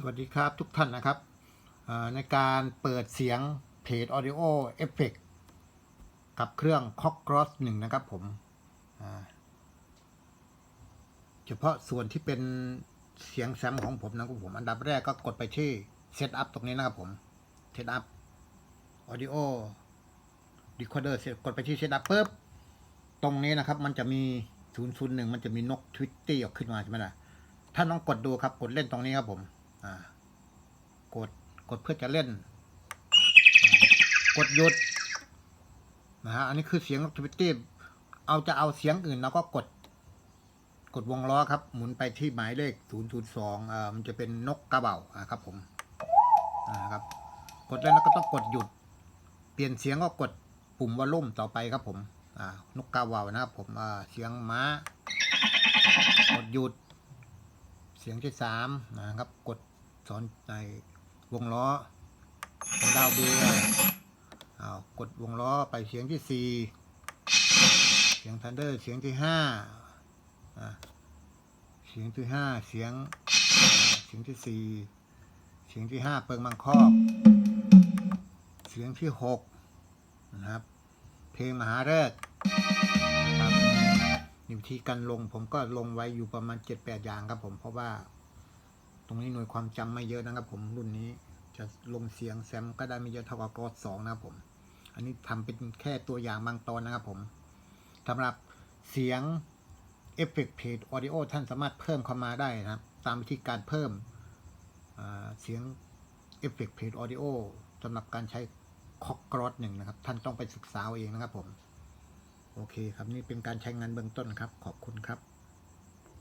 สวัสดีครับทุกท่านนะครับ ในการเปิดเสียงเพจ Audio Effect กับเครื่อง c o c k r o s s หนึ่งนะครับผมเฉพาะส่วนที่เป็นเสียงแซมของผมนะครับผม อันดับแรกก็กดไปที่ Setup ตรงนี้นะครับผม Setup Audio Recorder เสร็จกดไปที่ Setup ปุ๊บตรงนี้นะครับมันจะมี 001 มันจะมีนกทวิตตี้ออกขึ้นมาใช่ไหมล่ะท่านลองกดดูครับ กดเล่นตรงนี้ครับผม กดกดเพื่อจะเล่น กดหยุดนะฮะอันนี้คือเสียงนกทวิตตี้เอาจะเอาเสียงอื่นเราก็กด กดวงล้อครับ หมุนไปที่หมายเลข 002อ่ามันจะเป็นนกกระเบา่าครับผมอ่าครับ กดแล้วก็ต้องกดหยุด เปลี่ยนเสียงก็กดปุ่มวอลลุ่มต่อไปครับผม อ่านกกระเบ่านะครับผมอ่าเสียงม้ากดหยุด สียงที่สามนะครับ กดสอนในวงล้อของดาวเบียร์อ้ากดวงล้อไปเสียงที่สี่เสียงทันเดอร์เสียงที่ห้าเสียงที่ห้าเสียงเสียงที่สี่เสียงที่ห้าเปิงมังคอก เสียงที่หกนะครับ เพลงมหาฤกษ์นะครับ ธีการลงผมก็ลงไว้อยู่ประมาณเจ็ดแปดอย่างครับผมเพราะว่า ตรงนี้หน่วยความจำไม่เยอะนะครับผมรุ่นนี้จะลงเสียงแซมก็ได้ไม่เยอะเท่ากับกอสองนะครับผม อันนี้ทำเป็นแค่ตัวอย่างบางตอนนะครับผมสำหรับเสียงเอฟเฟกต์เพจออดิโอท่านสามารถเพิ่มเข้ามาได้นะครับ ตามวิธีการเพิ่มเสียงเอฟเฟกต์เพจออดิโอสำหรับการใช้คอกกรอสหนึ่งนะครับ ท่านต้องไปศึกษาเองนะครับผม โอเคครับนี่เป็นการใช้งานเบื้องต้นครับ ขอบคุณครับ